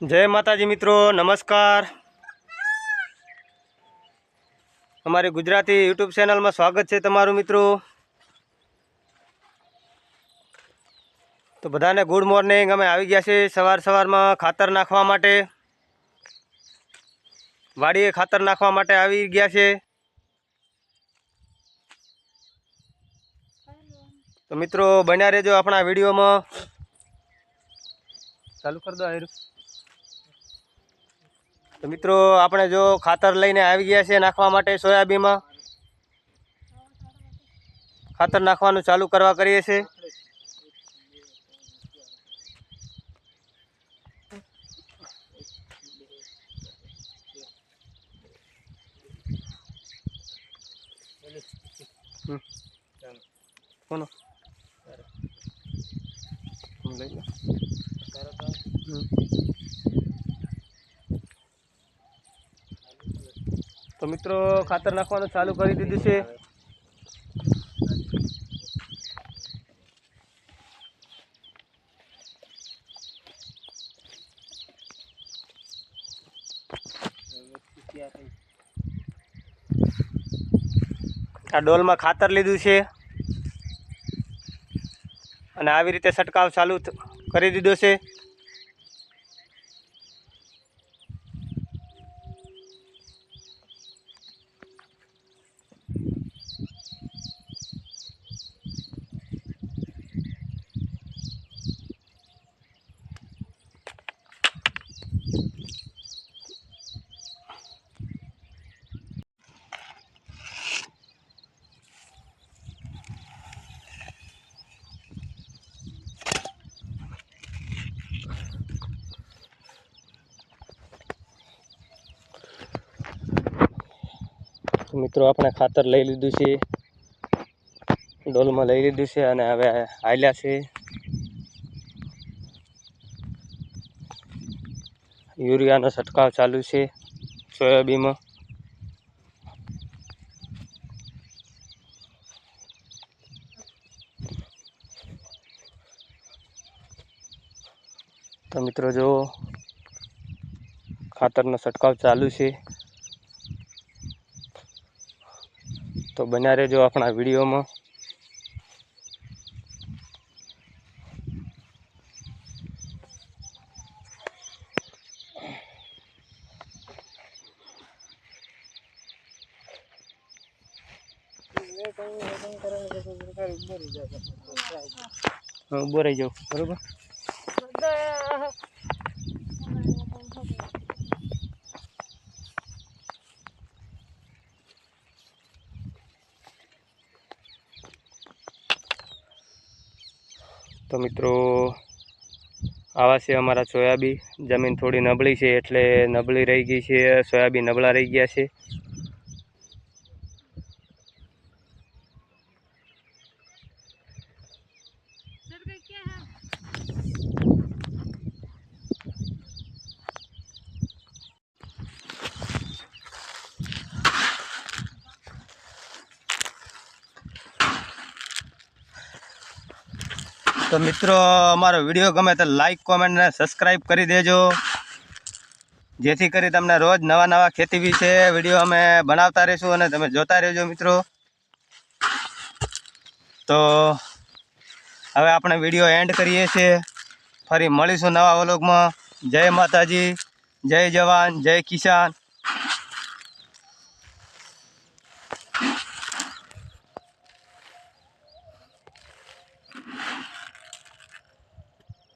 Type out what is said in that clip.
જય માતાજી મિત્રો, નમસ્કાર. અમારી ગુજરાતી યુટ્યુબ ચેનલમાં સ્વાગત છે તમારું મિત્રો. તો બધાને ગુડ મોર્નિંગ અમે આવી ગયા છીએ સવાર સવારમાં ખાતર નાખવા માટે. વાડીએ ખાતર નાખવા માટે આવી ગયા છે તો મિત્રો, બન્યા રહેજો આપણા વિડીયોમાં. ચાલુ કરી દો, આયરું. તો મિત્રો, આપણે જો ખાતર લઈને આવી ગયા છે નાખવા માટે સોયાબીનમાં. ખાતર નાખવાનું ચાલુ કરવા કરીએ છીએ. કોનો? લઈ લો તો મિત્રો ખાતર નાખવાનું ચાલુ કરી દીધું છે. આ ડોલમાં ખાતર લીધું છે. અને આવી રીતે છંટકાવ ચાલુ કરી દીધો છે. મિત્રો આપણે ખાતર લઈ લીધું છે. ડોલમાં લઈ લીધું છે અને હવે હાલ્યા છે. યુરિયાનો છંટકાવ ચાલુ છે સોયાબીનમાં. તો મિત્રો જો ખાતરનો છંટકાવ ચાલુ છે. તો બન્યા રહેજો આપણા વિડીયોમાં. ઊભો રહી જાઉં બરોબર? તો મિત્રો, આવા છે અમારા સોયાબી. જમીન થોડી નબળી છે એટલે નબળી રહી ગઈ છે. સોયાબી નબળા રહી ગયા છે. તો મિત્રો, અમારો વીડિયો ગમે તો લાઈક કોમેન્ટ અને સબસ્ક્રાઈબ કરી દેજો. જેથી કરી તમને રોજ નવા નવા ખેતી વિશે વીડિયો અમે બનાવતા રહીશું અને તમે જોતા રહેજો મિત્રો. તો હવે આપણે વીડિયો એન્ડ કરીએ છીએ. ફરી મળીશું નવા વ્લોગમાં જય માતાજી, જય જવાન, જય કિસાન.